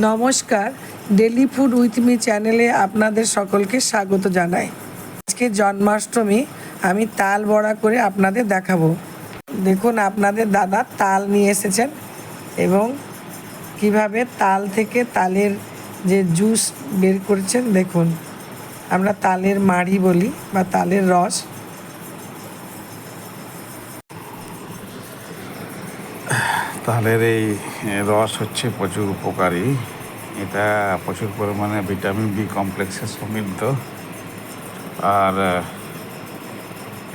নমস্কার daily food with me চ্যানেলে আপনাদের সকলকে স্বাগত জানাই। আজকে জন্মাষ্টমী, আমি তাল বড়া করে আপনাদের দেখাবো। দেখুন, আপনাদের দাদা তাল নিয়ে এসেছেন এবং কীভাবে তাল থেকে তালের যে জুস বের করেছেন, দেখুন। আমরা তালের মাড়ি বলি বা তালের রস। তালের এই রস হচ্ছে প্রচুর উপকারী। এটা প্রচুর পরিমাণে ভিটামিন বি কমপ্লেক্সে সমৃদ্ধ। আর,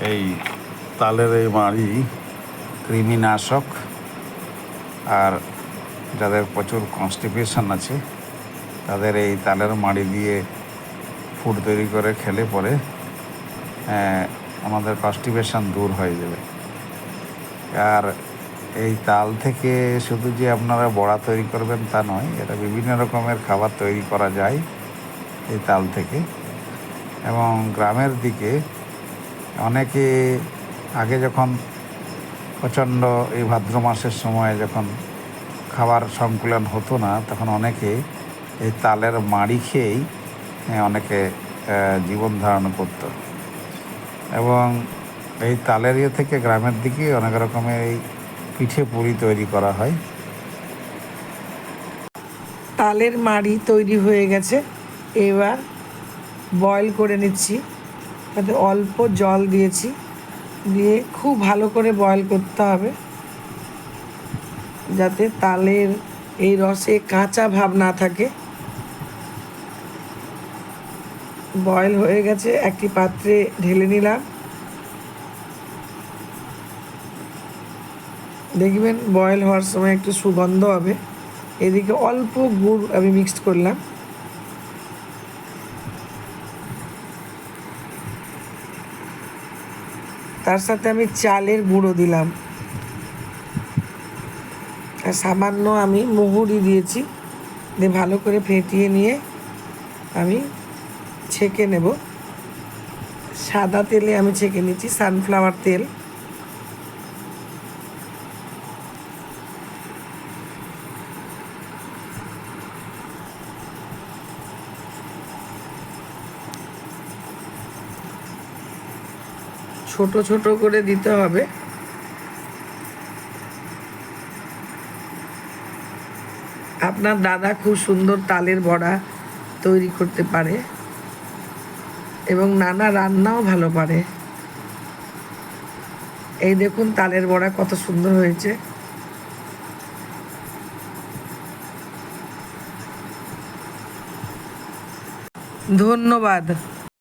এই তালের এই মাড়ি কৃমিনাশক, আর যাদের প্রচুর কনস্টিপেশন আছে, তাদের এই তালের মাড়ি দিয়ে ফুড তৈরি করে খেলে পরে আমাদের কনস্টিপেশন দূর হয়ে যাবে। আর এই তাল থেকে শুধু যে আপনারা বড়া তৈরি করবেন তা নয় এটা বিভিন্ন রকমের খাবার তৈরি করা যায় এই তাল থেকে। এবং গ্রামের দিকে অনেকে আগে যখন প্রচণ্ড এই ভাদ্র মাসের সময় যখন খাবার সংকুলন হতো না তখন অনেকে এই তালের মাড়ি খেয়েই আহ, অনেকে জীবন ধারণ করতো। এবং এই তালের ইয়ে থেকে গ্রামের দিকে অনেক রকমের এই পিঠে পুরি তৈরি করা হয়। তালের মাড়ি তৈরি হয়ে গেছে। এবার বয়েল করে নিচ্ছি। তাতে অল্প জল দিয়েছি। দিয়ে খুব ভালো করে বয়েল করতে হবে। যাতে তালের এই রসে কাঁচা ভাব না থাকে। বয়েল হয়ে গেছে। একটি পাত্রে ঢেলে নিলাম। দেখবেন বয়েল হওয়ার সময় একটু সুগন্ধ হবে। এদিকে অল্প গুড় আমি মিক্সড করলাম। তার সাথে আমি চালের গুঁড়ো দিলাম। আর সামান্য আমি মুহুরি দিয়েছি। দিয়ে ভালো করে ফেটিয়ে নিয়ে আমি ছেঁকে নেব। সাদা তেলে আমি ছেঁকে নিচ্ছি সানফ্লাওয়ার তেল। ছোট ছোট করে দিতে হবে। আপনার দাদা খুব সুন্দর তালের বড়া তৈরি করতে পারে এবং নানা রান্নাও ভালো পারে। এই দেখুন তালের বড়া কত সুন্দর হয়েছে। ধন্যবাদ।